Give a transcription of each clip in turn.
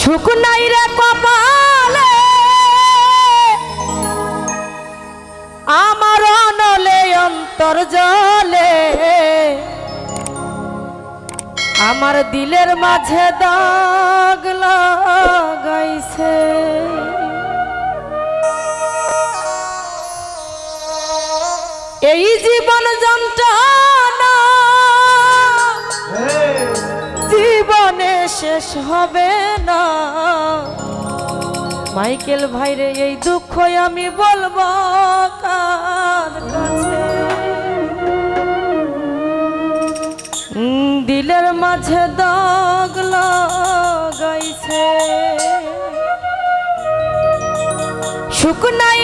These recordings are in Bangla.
সুখ নাই রে কপালে। আমার অনলে অন্তর জলে। আমার দিলের মাঝে দাগ লাগাইছে। এই জীবন যন্ত্রণা শেষ হবে না। মাইকেল ভাইরে, এই দুঃখ আমি বলব কার কাছে। দিলের মাঝে দাগ লাগাইছে। শুকনাই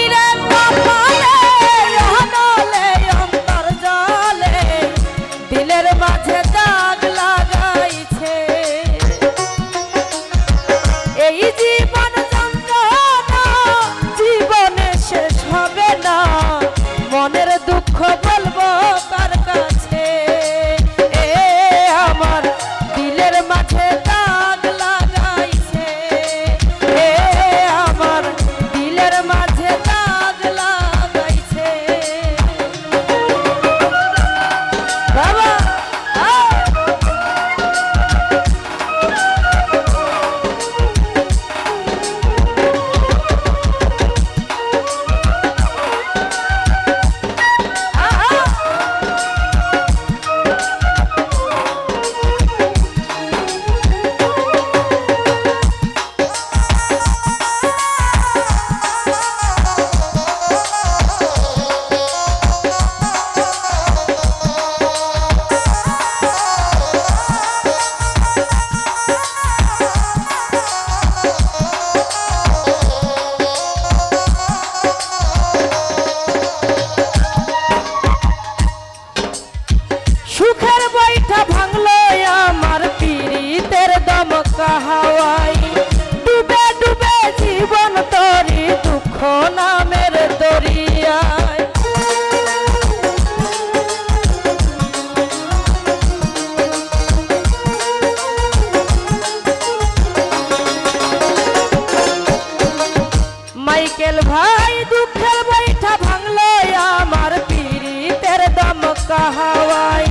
Hawaii.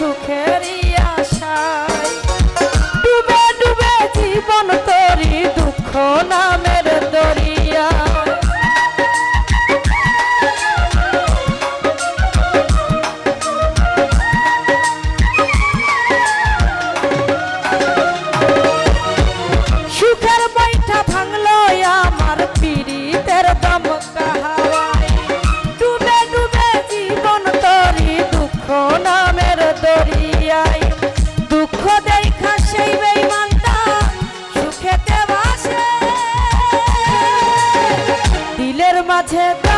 Okay. i Tata